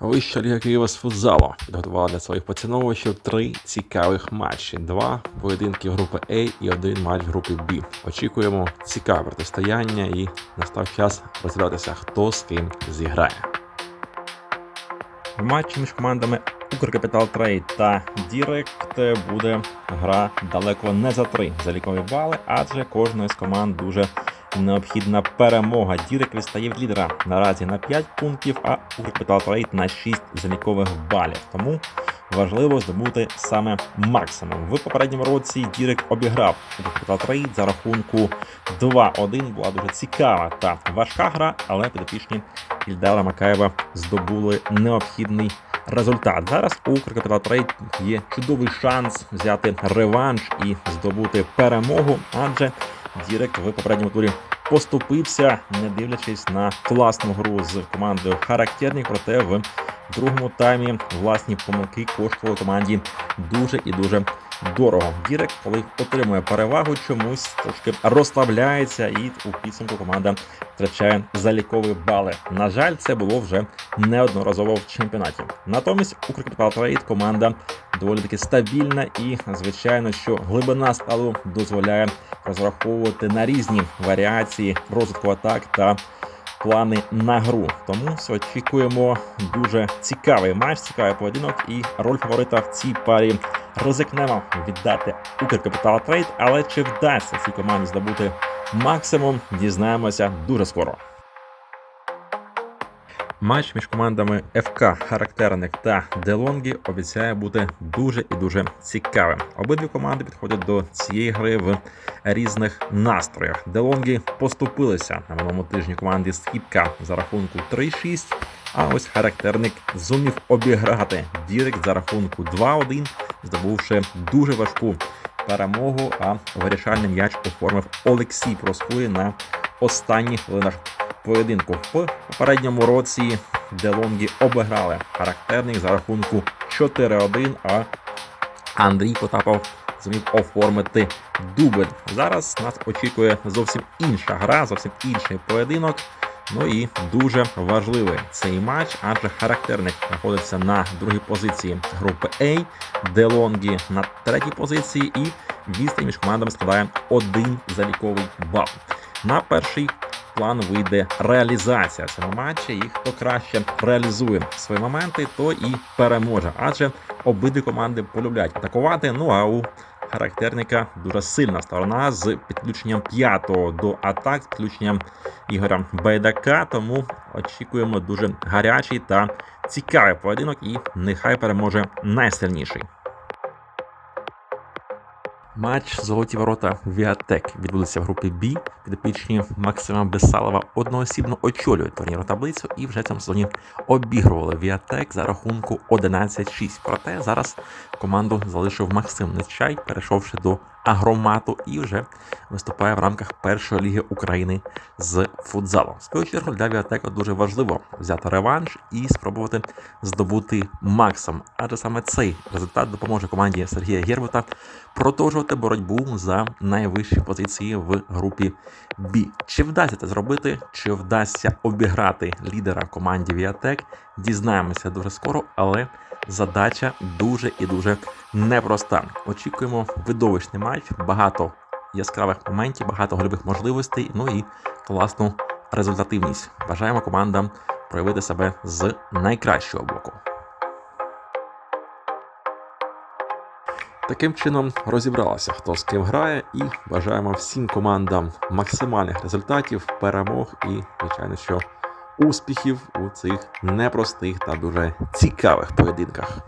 Вища Ліга Києва з футзалу підготувала для своїх поціновувачів три цікавих матчі: два поєдинки групи А і один матч групи Б. Очікуємо цікаве протистояння і настав час розглядатися, хто з ким зіграє. В матчі між командами Укркапітал Трейд та Дірект буде гра далеко не за три залікові бали, адже кожної з команд дуже необхідна перемога. Дірек відстає від лідера наразі на 5 пунктів, а Укркапітал Трейд на 6 залікових балів. Тому важливо здобути саме максимум. В попередньому році Дірек обіграв Укркапітал Трейд за рахунку 2-1. Була дуже цікава та важка гра, але підопічні Ільдара Макаєва здобули необхідний результат. Зараз у Укркапітал Трейд є чудовий шанс взяти реванш і здобути перемогу, адже Дірект в попередньому турі поступився, не дивлячись на класну гру з командою Характерник, проте в другому таймі власні помилки коштували команді дуже і дуже дорого. Дірект, коли отримує перевагу, чомусь трошки розслабляється, і у підсумку команда втрачає залікові бали. На жаль, це було вже неодноразово в чемпіонаті. Натомість Укркапітал Трейд команда доволі таки стабільна і, звичайно, що глибина складу дозволяє розраховувати на різні варіації розвитку атак та плани на гру. Тому очікуємо дуже цікавий матч, цікавий поєдинок і роль фаворита в цій парі ризикнемо віддати Укркапітал Трейд, але чи вдасться цій команді здобути максимум, дізнаємося дуже скоро. Матч між командами ФК Характерник та Делонгі обіцяє бути дуже і дуже цікавим. Обидві команди підходять до цієї гри в різних настроях. Делонгі поступилися на минулому тижні команді Скіпка за рахунку 3-6. А ось характерник зумів обіграти Дірект за рахунку 2-1, здобувши дуже важку перемогу. А вирішальний м'яч оформив Олексій Проскує на останніх хвилинах поєдинку. В попередньому році Делонгі обіграли характерник за рахунку 4-1, а Андрій Потапов зумів оформити дубль. Зараз нас очікує зовсім інша гра, зовсім інший поєдинок. Ну і дуже важливий цей матч, адже характерник знаходиться на другій позиції групи А, Делонгі на третій позиції, і відстань між командами складає один заліковий бал. На план вийде реалізація цього матчі. І хто краще реалізує свої моменти, то і переможе. Адже обидві команди полюбляють атакувати. Ну а у характерника дуже сильна сторона з підключенням п'ятого до атак, з підключенням Ігоря Байдака. Тому очікуємо дуже гарячий та цікавий поєдинок, і нехай переможе найсильніший. Матч Золоті ворота Віатек відбудеться в групі Бі. Підопічні Максима Бесалова одноосібно очолюють турнірну таблицю і вже цьому сезоні обігрували Віатек за рахунку 11-6. Проте зараз команду залишив Максим Нечай, перейшовши до агромату і вже виступає в рамках першої ліги України з футзалу. В свою чергу для Віатека дуже важливо взяти реванш і спробувати здобути максимум, адже саме цей результат допоможе команді Сергія Гербута продовжувати боротьбу за найвищі позиції в групі Б. Чи вдасться це зробити, чи вдасться обіграти лідера команді Віатек, дізнаємося дуже скоро, але задача дуже і дуже непроста. Очікуємо видовищний матч, багато яскравих моментів, багато гольових можливостей, ну і класну результативність. Бажаємо командам проявити себе з найкращого боку. Таким чином розібралися, хто з ким грає, і бажаємо всім командам максимальних результатів, перемог і, звичайно, що успіхів у цих непростих та дуже цікавих поєдинках.